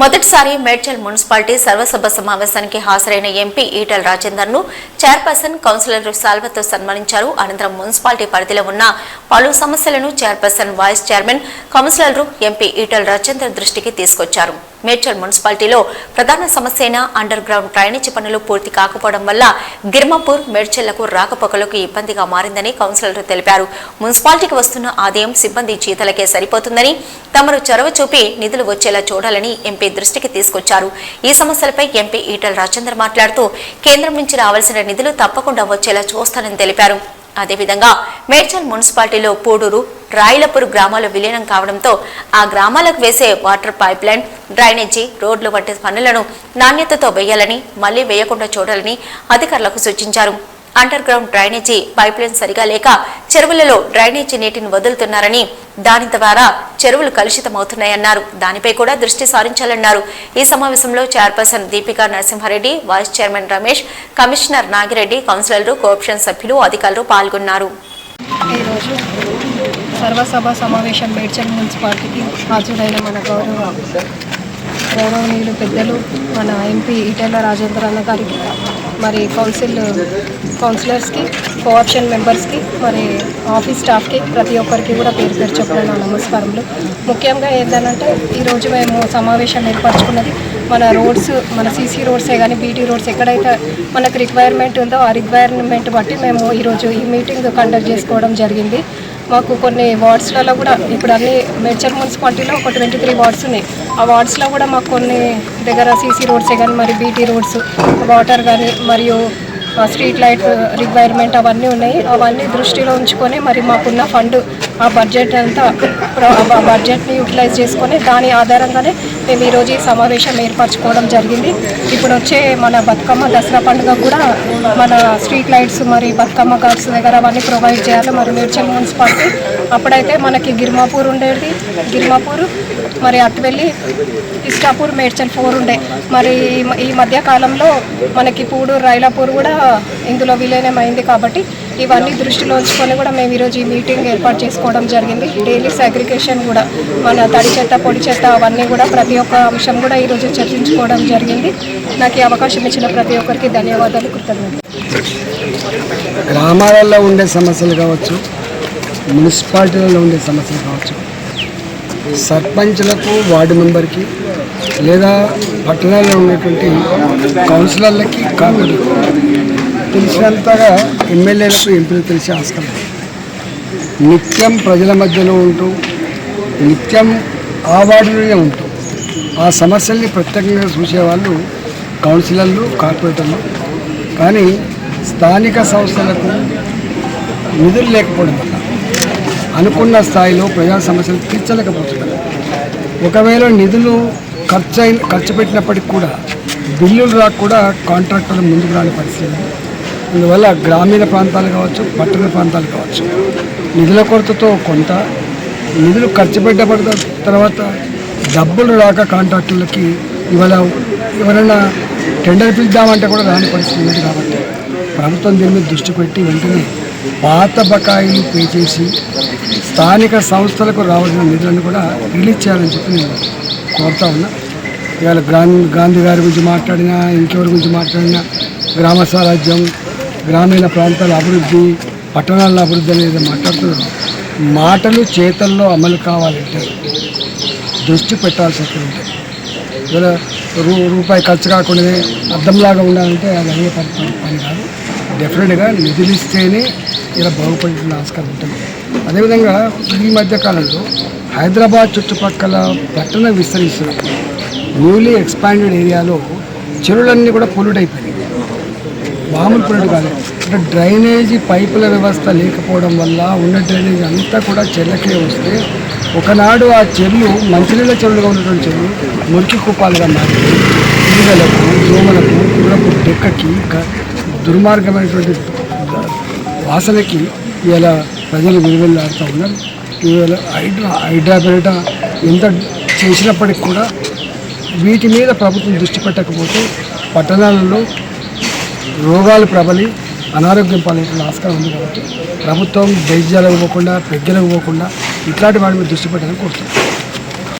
మొదటిసారి మేడ్చల్ మున్సిపాలిటీ సర్వసభ సమావేశానికి హాజరైన ఎంపీ ఈటల రాజేందర్ను చైర్పర్సన్ కౌన్సిలర్ సాల్వతో సన్మానించారు. అనంతరం మున్సిపాలిటీ పరిధిలో ఉన్న పలు సమస్యలను chairperson vice chairman councillor MP Etela Rajender దృష్టికి తీసుకొచ్చారు. మేడ్చల్ మున్సిపాలిటీలో ప్రధాన సమస్య అయిన అండర్ గ్రౌండ్ డ్రైనేజీ పనులు పూర్తి కాకపోవడం వల్ల గిర్మపూర్ మేడ్చల్లకు రాకపోకలకు ఇబ్బందిగా మారిందని కౌన్సిలర్ తెలిపారు. మున్సిపాలిటీకి వస్తున్న ఆదాయం సిబ్బంది జీతాలకే సరిపోతుందని తమరు చొరవ చూపి నిధులు వచ్చేలా చూడాలని ఎంపీ దృష్టికి తీసుకొచ్చారు. ఈ సమస్యలపై ఎంపీ ఈటల రాజేందర్ మాట్లాడుతూ కేంద్రం నుంచి రావాల్సిన నిధులు తప్పకుండా వచ్చేలా చూస్తానని తెలిపారు. అదేవిధంగా మేడ్చల్ మున్సిపాలిటీలో పూడూరు రాయిలపూర్ గ్రామాలు విలీనం కావడంతో ఆ గ్రామాలకు వేసే వాటర్ పైప్ లైన్ డ్రైనేజీ రోడ్లు వంటి పనులను నాణ్యతతో వేయాలని మళ్ళీ వేయకుండా చూడాలని అధికారులకు సూచించారు. అండర్ గ్రౌండ్ డ్రైనేజీ పైప్లైన్ సరిగా లేక చెరువులలో డ్రైనేజీ నీటిని వదులుతున్నారని దాని ద్వారా చెరువులు కలుషితమవుతున్నాయన్నారు. దానిపై కూడా దృష్టి సారించాలన్నారు. ఈ సమావేశంలో chairperson Deepika Narasimha Reddy vice chairman Ramesh commissioner Nagireddy కౌన్సిలర్లు కోఆప్షన్ సభ్యులు అధికారులు పాల్గొన్నారు. సర్వసభ సమావేశం మేడ్చల్ మున్సిపాలిటీకి హాజరైన మన గౌరవ గౌరవనీయులు పెద్దలు మన ఎంపీ ఈటెల రాజేంద్ర అన్న గారికి మరి కౌన్సిల్ కౌన్సిలర్స్కి కోఆప్షన్ మెంబర్స్కి మరి ఆఫీస్ స్టాఫ్కి ప్రతి ఒక్కరికి కూడా పేరు పేరు చెప్పిన నా నమస్కారములు. ముఖ్యంగా ఏంటంటే ఈరోజు మేము సమావేశం ఏర్పరచుకున్నది మన రోడ్స్ మన సీసీ రోడ్సే కానీ బీటీ రోడ్స్ ఎక్కడైతే మనకు రిక్వైర్మెంట్ ఉందో ఆ రిక్వైర్మెంట్ బట్టి మేము ఈరోజు ఈ మీటింగ్ కండక్ట్ చేసుకోవడం జరిగింది. మాకు కొన్ని వార్డ్స్లలో కూడా ఇప్పుడు అన్ని మేడ్చల్ మున్సిపాలిటీలో ఒక ట్వంటీ త్రీ వార్డ్స్ ఉన్నాయి. ఆ వార్డ్స్లో కూడా మాకు కొన్ని దగ్గర సీసీ రోడ్సే కానీ మరి బీటీ రోడ్స్ వాటర్ కానీ మరియు స్ట్రీట్ లైట్ రిక్వైర్మెంట్ అవన్నీ ఉన్నాయి. అవన్నీ దృష్టిలో ఉంచుకొని మరి మాకున్న ఫండ్ ఆ బడ్జెట్ అంతా ఆ బడ్జెట్ని యూటిలైజ్ చేసుకొని దాని ఆధారంగానే మేము ఈరోజు ఈ సమావేశం ఏర్పరచుకోవడం జరిగింది. ఇప్పుడు వచ్చే మన బతుకమ్మ దసరా పండుగ కూడా మన స్ట్రీట్ లైట్స్ మరి బతుకమ్మ కార్డ్స్ దగ్గర అవన్నీ ప్రొవైడ్ చేయాలి. మరి మేడ్చల్ మున్సిపాలిటీ అప్పుడైతే మనకి గిర్మాపూర్ ఉండేది. గిర్మాపూర్ మరి అటువెళ్ళి ఇష్టాపూర్ మేడ్చల్ ఫోర్ ఉండే. మరి ఈ ఈ మధ్య కాలంలో మనకి పూడూరు రైలాపూర్ కూడా ఇందులో విలీనం అయింది కాబట్టి ఇవన్నీ దృష్టిలో ఉంచుకొని కూడా మేము ఈరోజు ఈ మీటింగ్ ఏర్పాటు చేసుకోవడం జరిగింది. డైలీ సగ్రికేషన్ కూడా మన తడి చెత్త పొడి చెత్త అవన్నీ కూడా ప్రతి ఒక్క అంశం కూడా ఈరోజు చర్చించుకోవడం జరిగింది. నాకు ఈ అవకాశం ఇచ్చిన ప్రతి ఒక్కరికి ధన్యవాదాలు కృతజ్ఞతలు. గ్రామాలలో ఉండే సమస్యలు కావచ్చు మున్సిపాలిటీలలో ఉండే సమస్యలు కావచ్చు సర్పంచ్లకు వార్డు మెంబర్కి లేదా పట్టణాల్లో ఉన్నటువంటి కౌన్సిలర్లకి కాకుండా తెలిసినంతగా ఎమ్మెల్యేలకు ఎంపీలు తెలిసే ఆస్కారం. నిత్యం ప్రజల మధ్యలో ఉంటూ నిత్యం ఆ వార్డులోనే ఉంటూ ఆ సమస్యల్ని ప్రత్యేకంగా చూసేవాళ్ళు కౌన్సిలర్లు కార్పొరేటర్లు. కానీ స్థానిక సంస్థలకు నిధులు లేకపోవడం వల్ల అనుకున్న స్థాయిలో ప్రజా సమస్యలు తీర్చలేకపోతున్నారు ఒకవేళ నిధులు ఖర్చు అయిన ఖర్చు పెట్టినప్పటికి కూడా బిల్లులు రాక కూడా కాంట్రాక్టర్లు ముందుకు రాని పరిస్థితి అందువల్ల గ్రామీణ ప్రాంతాలు కావచ్చు పట్టణ ప్రాంతాలు కావచ్చు నిధుల కొరతతో కొంత నిధులు ఖర్చు పెట్టబడిన తర్వాత డబ్బులు రాక కాంట్రాక్టర్లకి ఇవాళ ఎవరైనా టెండర్ పిలుద్దామంటే కూడా రాని పరిస్థితి ఉంది కాబట్టి ప్రభుత్వం దీని మీద దృష్టి పెట్టి వెంటనే పాత బకాయిలు పే చేసి స్థానిక సంస్థలకు రావాల్సిన నిధులను కూడా రిలీజ్ చేయాలని చెప్పి నేను కోరుతా ఉన్నా. ఇవాళ గాంధీ గాంధీ గారి గురించి మాట్లాడినా ఇంకెవరి గురించి మాట్లాడినా గ్రామ స్వరాజ్యం గ్రామీణ ప్రాంతాల అభివృద్ధి పట్టణాల అభివృద్ధి అనేది మాట్లాడుతున్నారు మాటలు చేతల్లో అమలు కావాలంటే దృష్టి పెట్టాల్సి వస్తుంది. ఇలా రూ రూపాయి ఖర్చు కాకుండా అర్థంలాగా ఉండాలంటే అది అయ్యే పని పని- పని కాదు డెఫినెట్గా నిధులు ఇస్తేనే ఇలా బాగుపడిన ఆస్కారం ఉంటుంది. అదేవిధంగా ఈ మధ్యకాలంలో హైదరాబాద్ చుట్టుపక్కల పట్టణ విస్తరిస్తున్న న్యూలీ ఎక్స్పాండెడ్ ఏరియాలో చెరువులన్నీ కూడా పొల్యూట్ అయిపోయినాయి. మామూలు పొల్యూట్ కాలేదు అంటే డ్రైనేజీ పైపుల వ్యవస్థ లేకపోవడం వల్ల ఉన్న డ్రైనేజ్ అంతా కూడా చెర్లకే వస్తే ఒకనాడు ఆ చెరువులు మంచినీళ్ళ చెరువులుగా ఉన్నటువంటి చెరువు మురికి కుపాలుగా మారి ఈగలకు దోమలకు గురపు డెక్కకి దుర్మార్గమైనటువంటి వాసనకి ఇలా ప్రజలు విలువెళ్ళాడుతూ ఉన్నారు. ఇవాళ హైడ్రా హైడ్రా ఎంత చేసినప్పటికి కూడా వీటి మీద ప్రభుత్వం దృష్టి పెట్టకపోతే పట్టణాలలో రోగాలు ప్రబలి అనారోగ్యం పాలయ్యే ఆస్కారం ఉంది కాబట్టి ప్రభుత్వం వైద్యాలకు పోకుండా పెద్దలకు పోకుండా ఇట్లాంటి వాటి మీద దృష్టి పెట్టాలని కోరుతున్నాం.